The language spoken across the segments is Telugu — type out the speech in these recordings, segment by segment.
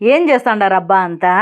ఏం చేస్తాండారబ్బా అంతా?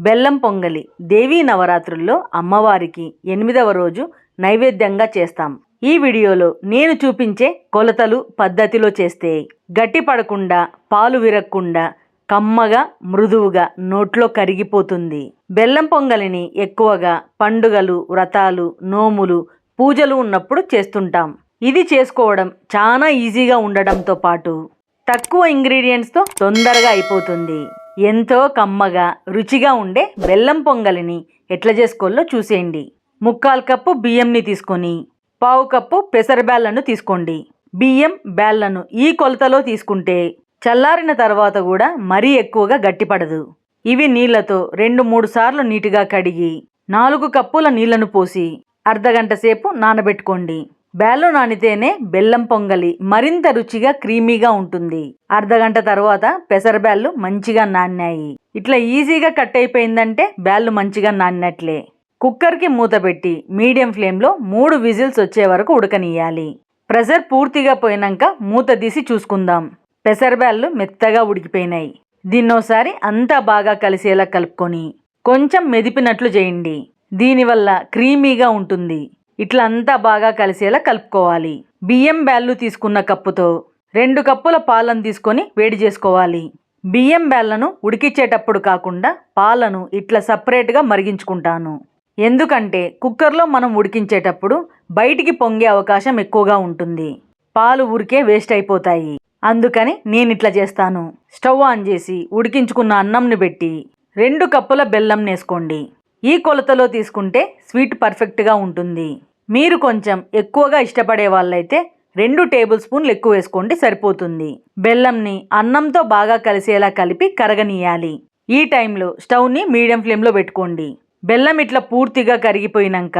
బెల్లం పొంగలి దేవీ నవరాత్రుల్లో అమ్మవారికి ఎనిమిదవ రోజు నైవేద్యంగా చేస్తాం. ఈ వీడియోలో నేను చూపించే కొలతలు పద్ధతిలో చేస్తే గట్టి పడకుండా పాలు విరక్కుండా కమ్మగా మృదువుగా నోట్లో కరిగిపోతుంది. బెల్లం పొంగలిని ఎక్కువగా పండుగలు వ్రతాలు నోములు పూజలు ఉన్నప్పుడు చేస్తుంటాం. ఇది చేసుకోవడం చాలా ఈజీగా ఉండడంతో పాటు తక్కువ ఇంగ్రీడియంట్స్తో తొందరగా అయిపోతుంది. ఎంతో కమ్మగా రుచిగా ఉండే బెల్లం పొంగలిని ఎట్లా చేసుకోవాలో చూసేయండి. ముక్కాలు కప్పు బియ్యంని తీసుకొని పావు కప్పు పెసరబ్యాళ్ళను తీసుకోండి. బియ్యం బ్యాళ్ళను ఈ కొలతలో తీసుకుంటే చల్లారిన తర్వాత కూడా మరీ ఎక్కువగా గట్టిపడదు. ఇవి నీళ్ళతో రెండు మూడు సార్లు నీటిగా కడిగి నాలుగు కప్పుల నీళ్ళను పోసి అర్ధగంట సేపు నానబెట్టుకోండి. బ్యాల్లో నానితేనే బెల్లం పొంగలి మరింత రుచిగా క్రీమీగా ఉంటుంది. అర్ధగంట తర్వాత పెసరబ్యాళ్ళు మంచిగా నాన్నాయి. ఇట్లా ఈజీగా కట్ అయిపోయిందంటే బ్యాళ్ళు మంచిగా నానినట్లే. కుక్కర్కి మూత పెట్టి మీడియం ఫ్లేమ్లో మూడు విజిల్స్ వచ్చే వరకు ఉడకనియాలి ప్రెషర్ పూర్తిగా పోయినాక మూత తీసి చూసుకుందాం. పెసరబ్యాళ్ళు మెత్తగా ఉడికిపోయినాయి. దీన్నోసారి అంతా బాగా కలిసేలా కలుపుకొని కొంచెం మెదిపినట్లు చేయండి. దీనివల్ల క్రీమీగా ఉంటుంది. ఇట్లా అంతా బాగా కలిసేలా కలుపుకోవాలి. బియ్యం బ్యాళ్ళు తీసుకున్న కప్పుతో రెండు కప్పుల పాలను తీసుకొని వేడి చేసుకోవాలి. బియ్యం బ్యాళ్ళను ఉడికిచ్చేటప్పుడు కాకుండా పాలను ఇట్లా సపరేట్గా మరిగించుకుంటాను. ఎందుకంటే కుక్కర్లో మనం ఉడికించేటప్పుడు బయటికి పొంగే అవకాశం ఎక్కువగా ఉంటుంది. పాలు ఊరికే వేస్ట్ అయిపోతాయి. అందుకని నేను ఇట్లా చేస్తాను. స్టవ్ ఆన్ చేసి ఉడికించుకున్న అన్నంని పెట్టి రెండు కప్పుల బెల్లం వేసుకోండి ఈ కొలతలో తీసుకుంటే స్వీట్ పర్ఫెక్ట్గా ఉంటుంది. మీరు కొంచెం ఎక్కువగా ఇష్టపడే వాళ్ళైతే రెండు టేబుల్ స్పూన్లు ఎక్కువ వేసుకోండి సరిపోతుంది. బెల్లంని అన్నంతో బాగా కలిసేలా కలిపి కరగనీయాలి. ఈ టైంలో స్టవ్ని మీడియం ఫ్లేమ్లో పెట్టుకోండి. బెల్లం ఇట్లా పూర్తిగా కరిగిపోయినాక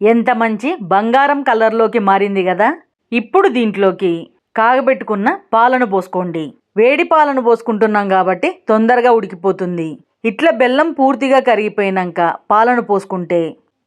ఎంత మంచి బంగారం కలర్లోకి మారింది కదా! ఇప్పుడు దీంట్లోకి కాగబెట్టుకున్న పాలను పోసుకోండి. వేడి పాలను పోసుకుంటున్నాం కాబట్టి తొందరగా ఉడికిపోతుంది. ఇట్లా బెల్లం పూర్తిగా కరిగిపోయినాక పాలను పోసుకుంటే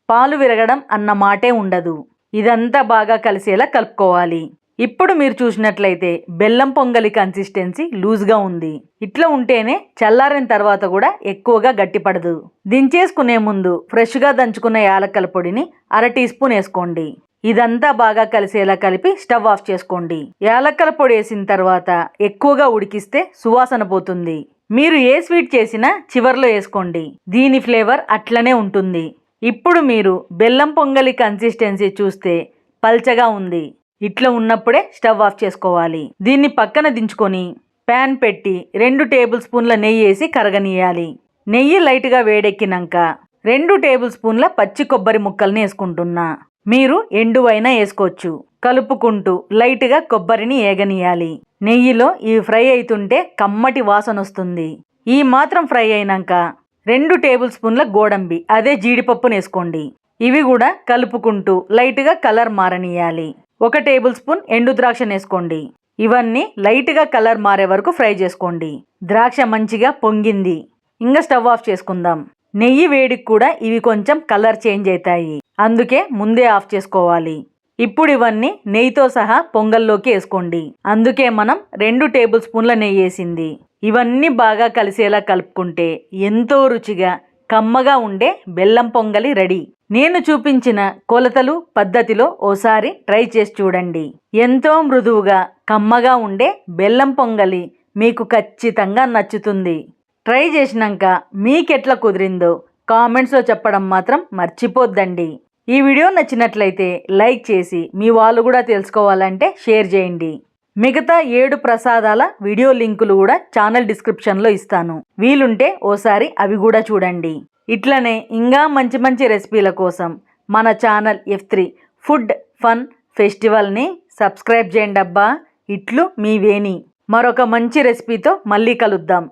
పాలు విరగడం అన్న మాటే ఉండదు. ఇదంతా బాగా కలిసేలా కలుపుకోవాలి. ఇప్పుడు మీరు చూసినట్లయితే బెల్లం పొంగలి కన్సిస్టెన్సీ లూజ్గా ఉంది. ఇట్లా ఉంటేనే చల్లారిన తర్వాత కూడా ఎక్కువగా గట్టిపడదు. దించేసుకునే ముందు ఫ్రెష్గా దంచుకున్న యాలక్కల పొడిని అర టీ స్పూన్ వేసుకోండి. ఇదంతా బాగా కలిసేలా కలిపి స్టవ్ ఆఫ్ చేసుకోండి. యాలక్కల పొడి వేసిన తర్వాత ఎక్కువగా ఉడికిస్తే సువాసన పోతుంది. మీరు ఏ స్వీట్ చేసినా చివర్లో వేసుకోండి. దీని ఫ్లేవర్ అట్లనే ఉంటుంది. ఇప్పుడు మీరు బెల్లం పొంగలి కన్సిస్టెన్సీ చూస్తే పల్చగా ఉంది. ఇట్లా ఉన్నప్పుడే స్టవ్ ఆఫ్ చేసుకోవాలి. దీన్ని పక్కన దించుకొని ప్యాన్ పెట్టి రెండు టేబుల్ స్పూన్ల నెయ్యి వేసి కరగనీయాలి. నెయ్యి లైట్గా వేడెక్కినాక రెండు టేబుల్ స్పూన్ల పచ్చి కొబ్బరి ముక్కల్ని వేసుకుంటున్నా. మీరు ఎండువైనా వేసుకోవచ్చు. కలుపుకుంటూ లైట్గా కొబ్బరిని ఏగనీయాలి. నెయ్యిలో ఇవి ఫ్రై అవుతుంటే కమ్మటి వాసన వస్తుంది ఈ మాత్రం ఫ్రై అయినాక రెండు టేబుల్ స్పూన్ల గోడంబి అదే జీడిపప్పును వేసుకోండి ఇవి కూడా కలుపుకుంటూ లైట్గా కలర్ మారనీయాలి. ఒక టేబుల్ స్పూన్ ఎండు ద్రాక్ష వేసుకోండి ఇవన్నీ లైట్గా కలర్ మారే వరకు ఫ్రై చేసుకోండి. ద్రాక్ష మంచిగా పొంగింది. ఇంకా స్టవ్ ఆఫ్ చేసుకుందాం. నెయ్యి వేడికి కూడా ఇవి కొంచెం కలర్ చేంజ్ అవుతాయి అందుకే ముందే ఆఫ్ చేసుకోవాలి. ఇప్పుడు ఇవన్నీ నెయ్యితో సహా పొంగల్లోకి వేసుకోండి. అందుకే మనం రెండు టేబుల్ స్పూన్ల నెయ్యి వేసింది. ఇవన్నీ బాగా కలిసేలా కలుపుకుంటే ఎంతో రుచిగా కమ్మగా ఉండే బెల్లం పొంగలి రెడీ. నేను చూపించిన కొలతలు పద్ధతిలో ఓసారి ట్రై చేసి చూడండి. ఎంతో మృదువుగా కమ్మగా ఉండే బెల్లం పొంగలి మీకు ఖచ్చితంగా నచ్చుతుంది. ట్రై చేసినాక మీకెట్లా కుదిరిందో కామెంట్స్లో చెప్పడం మాత్రం మర్చిపోద్దండి. ఈ వీడియో నచ్చినట్లయితే లైక్ చేసి మీ వాళ్ళు కూడా తెలుసుకోవాలంటే షేర్ చేయండి. మిగతా ఏడు ప్రసాదాల వీడియో లింకులు కూడా ఛానల్ డిస్క్రిప్షన్లో ఇస్తాను. వీలుంటే ఓసారి అవి కూడా చూడండి. ఇట్లనే ఇంకా మంచి మంచి రెసిపీల కోసం మన channel F three food fun ఫెస్టివల్ని subscribe చేయండి అబ్బా. ఇట్లు మీ వేణి. మరొక మంచి రెసిపీతో మళ్ళీ కలుద్దాం.